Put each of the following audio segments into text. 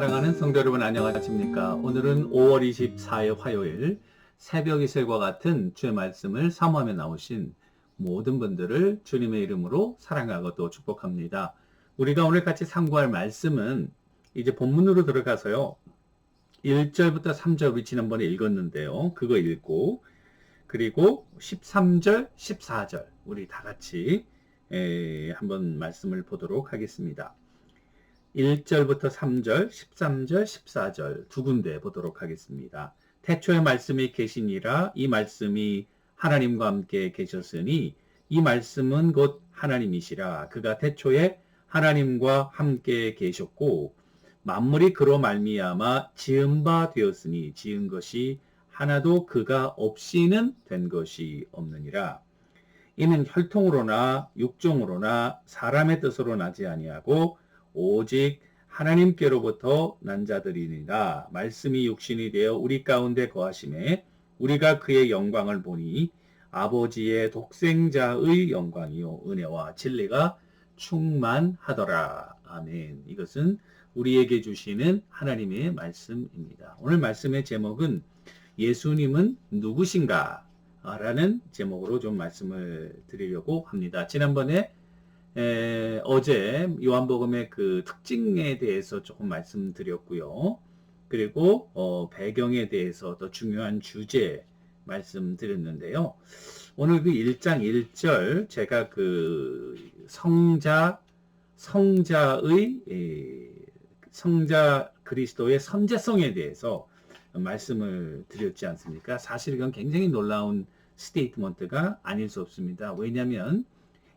사랑하는 성도 여러분 안녕하십니까? 오늘은 5월 24일 화요일 새벽 이슬과 같은 주의 말씀을 사모하며 나오신 모든 분들을 주님의 이름으로 사랑하고 또 축복합니다. 우리가 오늘 같이 상고할 말씀은 이제 본문으로 들어가서요. 1절부터 3절 우리 지난번에 읽었는데요. 그거 읽고 그리고 13절, 14절 우리 다 같이 에, 한번 말씀을 보도록 하겠습니다. 1절부터 3절, 13절, 14절 두 군데 보도록 하겠습니다. 태초에 말씀이 계시니라 이 말씀이 하나님과 함께 계셨으니 이 말씀은 곧 하나님이시라 그가 태초에 하나님과 함께 계셨고 만물이 그로 말미암아 지은 바 되었으니 지은 것이 하나도 그가 없이는 된 것이 없느니라 이는 혈통으로나 육종으로나 사람의 뜻으로 나지 아니하고 오직 하나님께로부터 난 자들이니라. 말씀이 육신이 되어 우리 가운데 거하심에 우리가 그의 영광을 보니 아버지의 독생자의 영광이요. 은혜와 진리가 충만하더라. 아멘. 이것은 우리에게 주시는 하나님의 말씀입니다. 오늘 말씀의 제목은 예수님은 누구신가? 라는 제목으로 좀 말씀을 드리려고 합니다. 지난번에 에, 어제 요한복음의 그 특징에 대해서 조금 말씀드렸고요. 그리고 어, 배경에 대해서 더 중요한 주제 말씀드렸는데요. 오늘 그 1장 1절 제가 그 성자 성자의 에, 성자 그리스도의 선제성에 대해서 말씀을 드렸지 않습니까? 사실 이건 굉장히 놀라운 스테이트먼트가 아닐 수 없습니다. 왜냐하면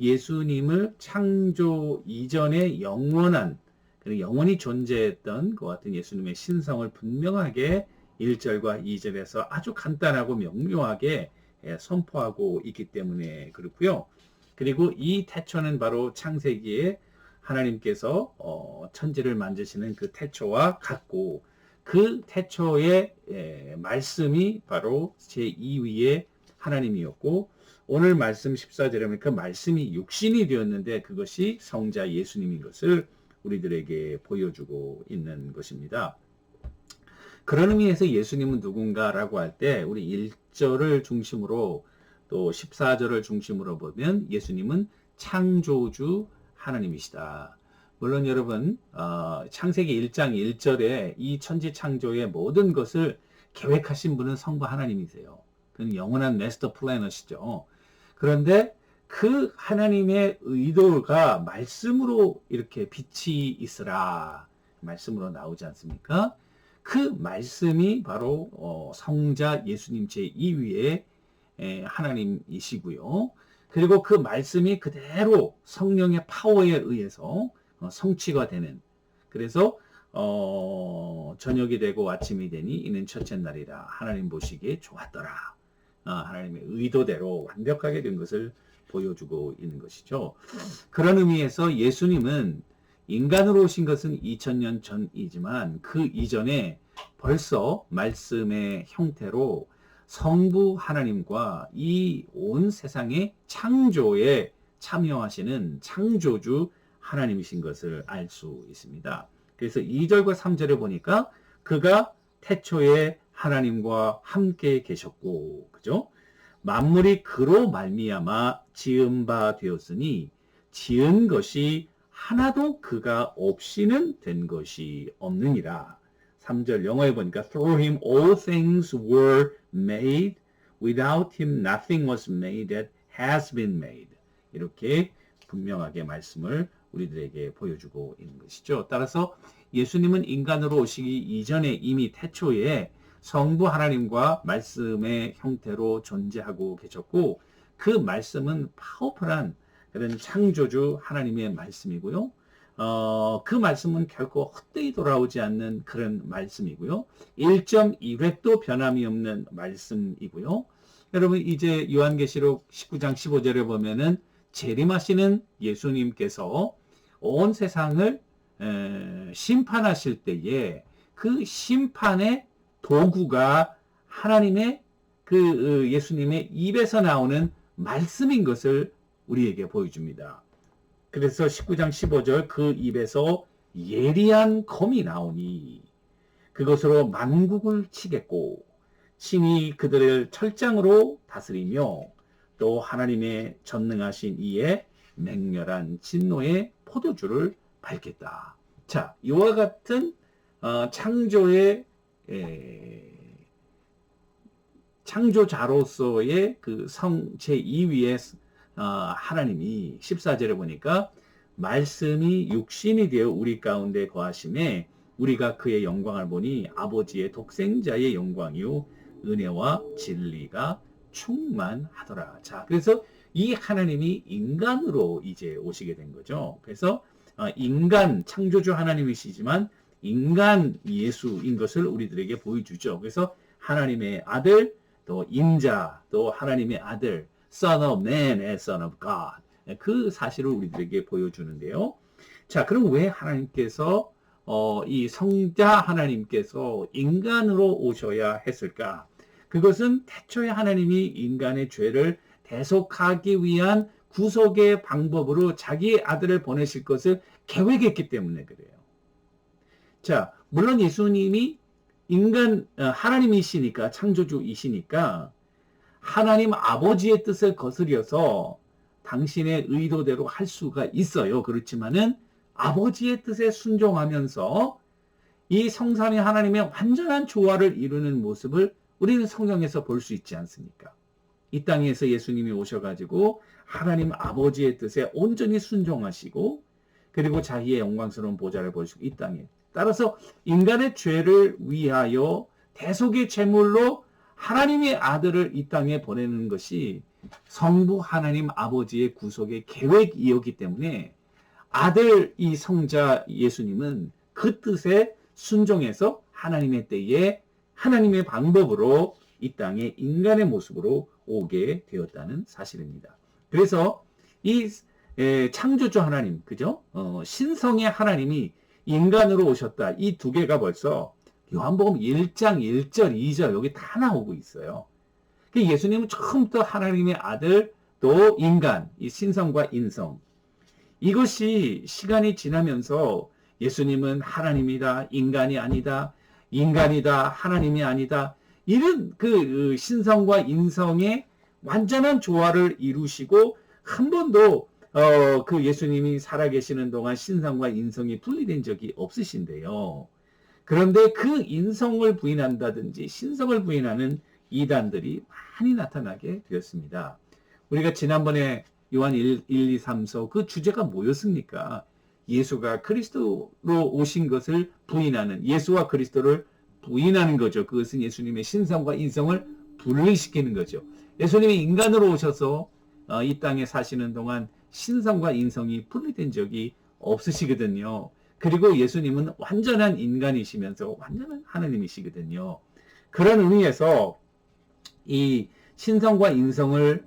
예수님을 창조 이전에 영원한 영원히 존재했던 그 같은 예수님의 신성을 분명하게 1절과 2절에서 아주 간단하고 명료하게 예, 선포하고 있기 때문에 그렇고요. 그리고 이 태초는 바로 창세기에 하나님께서 어, 천지를 만드시는 그 태초와 같고 그 태초의 예, 말씀이 바로 제2위의 하나님이었고 오늘 말씀 14절에 보면 그 말씀이 육신이 되었는데 그것이 성자 예수님인 것을 우리들에게 보여주고 있는 것입니다. 그런 의미에서 예수님은 누군가라고 할 때 우리 1절을 중심으로 또 14절을 중심으로 보면 예수님은 창조주 하나님이시다. 물론 여러분 어, 창세기 1장 1절에 이 천지 창조의 모든 것을 계획하신 분은 성부 하나님이세요. 그는 영원한 메스터 플래너시죠. 그런데 그 하나님의 의도가 말씀으로 이렇게 빛이 있으라 말씀으로 나오지 않습니까? 그 말씀이 바로 어, 성자 예수님 제2위의 하나님이시고요. 그리고 그 말씀이 그대로 성령의 파워에 의해서 어, 성취가 되는 그래서 어, 저녁이 되고 아침이 되니 이는 첫째 날이라 하나님 보시기에 좋았더라. 어, 하나님의 의도대로 완벽하게 된 것을 보여주고 있는 것이죠. 그런 의미에서 예수님은 인간으로 오신 것은 2000년 전이지만 그 이전에 벌써 말씀의 형태로 성부 하나님과 이 온 세상의 창조에 참여하시는 창조주 하나님이신 것을 알 수 있습니다. 그래서 2절과 3절에 보니까 그가 태초에 하나님과 함께 계셨고 그죠? 만물이 그로 말미암아 지은 바 되었으니 지은 것이 하나도 그가 없이는 된 것이 없느니라. 3절 영어에 보니까 through him all things were made without him nothing was made that has been made. 이렇게 분명하게 말씀을 우리들에게 보여주고 있는 것이죠. 따라서 예수님은 인간으로 오시기 이전에 이미 태초에 성부 하나님과 말씀의 형태로 존재하고 계셨고 그 말씀은 파워풀한 그런 창조주 하나님의 말씀이고요. 어, 그 말씀은 결코 헛되이 돌아오지 않는 그런 말씀이고요. 1.1획도 변함이 없는 말씀이고요. 여러분 이제 요한계시록 19장 15절에 보면은 재림하시는 예수님께서 온 세상을 에, 심판하실 때에 그 심판의 도구가 하나님의 그 어, 예수님의 입에서 나오는 말씀인 것을 우리에게 보여줍니다. 그래서 19장 15절 그 입에서 예리한 검이 나오니 그것으로 만국을 치겠고 신이 그들을 철장으로 다스리며 또 하나님의 전능하신 이의 맹렬한 진노의 포도주를 밟겠다. 자, 이와 같은 어, 창조의 에, 창조자로서의 그성 제2위의 어, 하나님이 14절에 보니까 말씀이 육신이 되어 우리 가운데 거하심에 우리가 그의 영광을 보니 아버지의 독생자의 영광이요 은혜와 진리가 충만하더라. 자, 그래서 이 하나님이 인간으로 이제 오시게 된 거죠. 그래서 어, 인간 창조주 하나님이시지만 인간 예수인 것을 우리들에게 보여주죠. 그래서 하나님의 아들, 또 인자, 또 하나님의 아들, Son of Man and Son of God. 그 사실을 우리들에게 보여주는데요. 자, 그럼 왜 하나님께서 어, 이 성자 하나님께서 인간으로 오셔야 했을까? 그것은 태초에 하나님이 인간의 죄를 대속하기 위한 구속의 방법으로 자기 아들을 보내실 것을 계획했기 때문에 그래요. 자, 물론 예수님이 인간, 어, 하나님이시니까, 창조주이시니까, 하나님 아버지의 뜻을 거스려서 당신의 의도대로 할 수가 있어요. 그렇지만은 아버지의 뜻에 순종하면서 이 성삼위 하나님의 완전한 조화를 이루는 모습을 우리는 성경에서 볼 수 있지 않습니까? 이 땅에서 예수님이 오셔가지고 하나님 아버지의 뜻에 온전히 순종하시고 그리고 자기의 영광스러운 보좌를 보시고 이 땅에 따라서 인간의 죄를 위하여 대속의 제물로 하나님의 아들을 이 땅에 보내는 것이 성부 하나님 아버지의 구속의 계획이었기 때문에 아들 이 성자 예수님은 그 뜻에 순종해서 하나님의 때에 하나님의 방법으로 이 땅에 인간의 모습으로 오게 되었다는 사실입니다. 그래서 이 창조주 하나님, 그죠? 어, 신성의 하나님이 인간으로 오셨다. 이 두 개가 벌써 요한복음 1장 1절, 2절 여기 다 나오고 있어요. 그 예수님은 처음부터 하나님의 아들 또 인간, 이 신성과 인성. 이것이 시간이 지나면서 예수님은 하나님이다, 인간이 아니다, 인간이다, 하나님이 아니다. 이런 그 신성과 인성의 완전한 조화를 이루시고 한 번도 어, 그 예수님이 살아계시는 동안 신성과 인성이 분리된 적이 없으신데요. 그런데 그 인성을 부인한다든지 신성을 부인하는 이단들이 많이 나타나게 되었습니다. 우리가 지난번에 요한 1, 1 2, 3서 그 주제가 뭐였습니까? 예수가 그리스도로 오신 것을 부인하는 예수와 그리스도를 부인하는 거죠. 그것은 예수님의 신성과 인성을 분리시키는 거죠. 예수님이 인간으로 오셔서 어, 이 땅에 사시는 동안 신성과 인성이 분리된 적이 없으시거든요. 그리고 예수님은 완전한 인간이시면서 완전한 하나님이시거든요. 그런 의미에서 이 신성과 인성을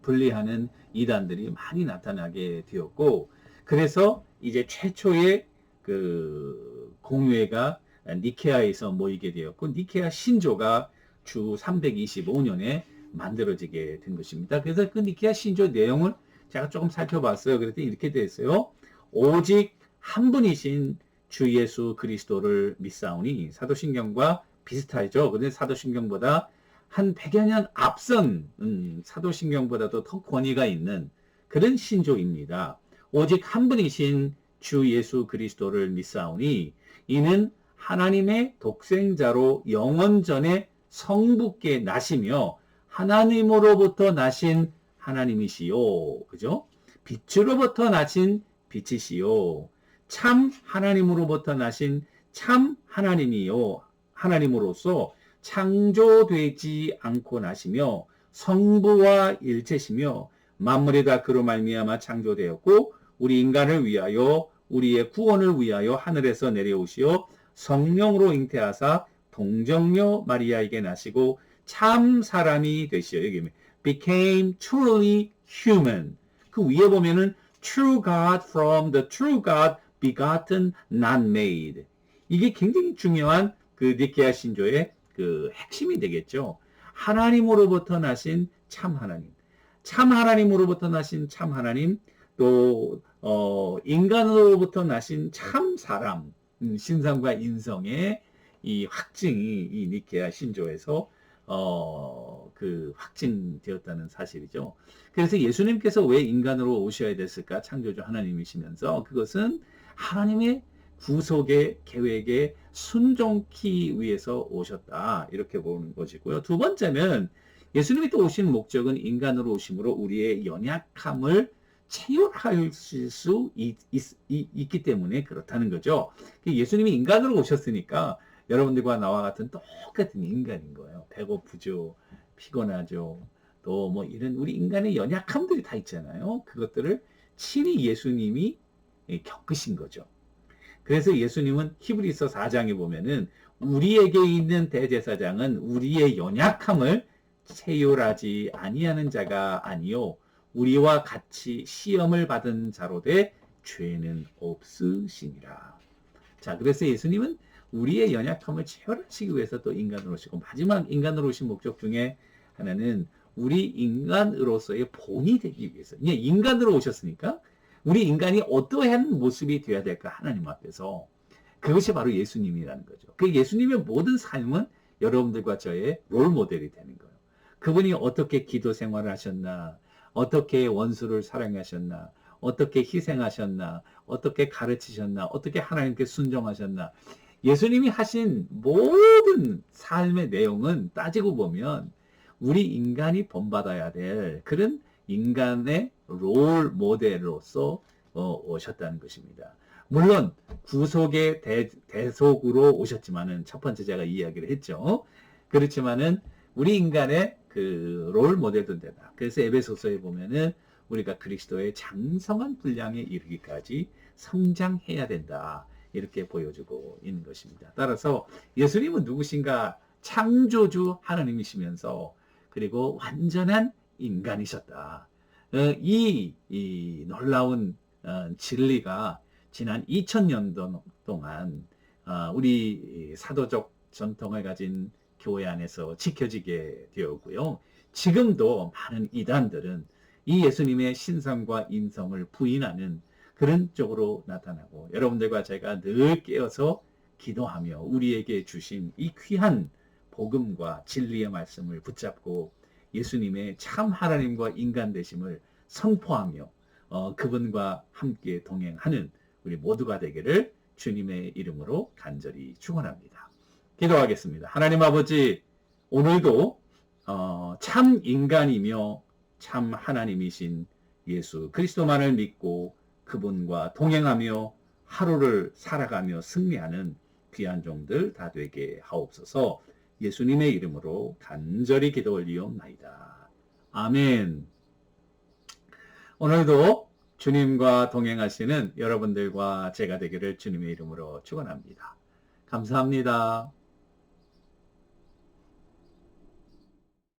분리하는 이단들이 많이 나타나게 되었고, 그래서 이제 최초의 그 공회가 니케아에서 모이게 되었고, 니케아 신조가 주 325년에 만들어지게 된 것입니다. 그래서 그 니케아 신조 내용을 제가 조금 살펴봤어요. 그랬더니 이렇게 되었어요. 오직 한 분이신 주 예수 그리스도를 믿사오니 사도신경과 비슷하죠. 근데 사도신경보다 한 100여 년 앞선 음, 사도신경보다도 더 권위가 있는 그런 신조입니다. 오직 한 분이신 주 예수 그리스도를 믿사오니 이는 하나님의 독생자로 영원 전에 성부께 나시며 하나님으로부터 나신 하나님이시요. 그죠? 빛으로부터 나신 빛이시요. 참 하나님으로부터 나신 참 하나님이요. 하나님으로서 창조되지 않고 나시며 성부와 일체시며 만물이 다 그로 말미암아 창조되었고 우리 인간을 위하여 우리의 구원을 위하여 하늘에서 내려오시어 성령으로 잉태하사 동정녀 마리아에게 나시고 참 사람이 되시어 여기 became truly human. 그 위에 보면은 true God from the true God begotten not made. 이게 굉장히 중요한 그 니케아 신조의 그 핵심이 되겠죠. 하나님으로부터 나신 참 하나님, 참 하나님으로부터 나신 참 하나님, 또 어, 인간으로부터 나신 참 사람, 음, 신상과 인성의 이 확증이 이 니케아 신조에서 어, 그 확증되었다는 사실이죠. 그래서 예수님께서 왜 인간으로 오셔야 됐을까? 창조주 하나님이시면서 그것은 하나님의 구속의 계획에 순종키 위해서 오셨다. 이렇게 보는 것이고요. 두 번째는 예수님이 또 오신 목적은 인간으로 오심으로 우리의 연약함을 체휼할 수 있, 있, 기 때문에 그렇다는 거죠. 예수님이 인간으로 오셨으니까 여러분들과 나와 같은 똑같은 인간인 거예요. 배고프죠. 피곤하죠. 또 뭐 이런 우리 인간의 연약함들이 다 있잖아요. 그것들을 친히 예수님이 겪으신 거죠. 그래서 예수님은 히브리서 4장에 보면은 우리에게 있는 대제사장은 우리의 연약함을 체휼하지 아니하는 자가 아니요 우리와 같이 시험을 받은 자로 돼 죄는 없으시니라. 자, 그래서 예수님은 우리의 연약함을 체결하시기 위해서 또 인간으로 오시고 마지막 인간으로 오신 목적 중에 하나는 우리 인간으로서의 본이 되기 위해서. 인간으로 오셨으니까 우리 인간이 어떠한 모습이 되어야 될까 하나님 앞에서 그것이 바로 예수님이라는 거죠. 그 예수님의 모든 삶은 여러분들과 저의 롤 모델이 되는 거예요. 그분이 어떻게 기도 생활을 하셨나, 어떻게 원수를 사랑하셨나, 어떻게 희생하셨나, 어떻게 가르치셨나, 어떻게 하나님께 순종하셨나. 예수님이 하신 모든 삶의 내용은 따지고 보면 우리 인간이 본받아야 될 그런 인간의 롤 모델로서 어, 오셨다는 것입니다. 물론 구속의 대, 대속으로 오셨지만은 첫 번째 제가 이야기를 했죠. 그렇지만은 우리 인간의 그 롤 모델도 되다. 그래서 에베소서에 보면은 우리가 그리스도의 장성한 분량에 이르기까지 성장해야 된다. 이렇게 보여주고 있는 것입니다. 따라서 예수님은 누구신가? 창조주 하나님이시면서 그리고 완전한 인간이셨다. 어, 이, 이 놀라운 어, 진리가 지난 2000년 동안 어, 우리 사도적 전통을 가진 교회 안에서 지켜지게 되었고요. 지금도 많은 이단들은 이 예수님의 신성과 인성을 부인하는 그런 쪽으로 나타나고 여러분들과 제가 늘 깨어서 기도하며 우리에게 주신 이 귀한 복음과 진리의 말씀을 붙잡고 예수님의 참 하나님과 인간 되심을 선포하며 어, 그분과 함께 동행하는 우리 모두가 되기를 주님의 이름으로 간절히 축원합니다. 기도하겠습니다. 하나님 아버지 오늘도 어, 참 인간이며 참 하나님이신 예수 그리스도만을 믿고 그분과 동행하며 하루를 살아가며 승리하는 귀한 종들 다 되게 하옵소서 예수님의 이름으로 간절히 기도 올리옵나이다. 아멘. 오늘도 주님과 동행하시는 여러분들과 제가 되기를 주님의 이름으로 축원합니다. 감사합니다.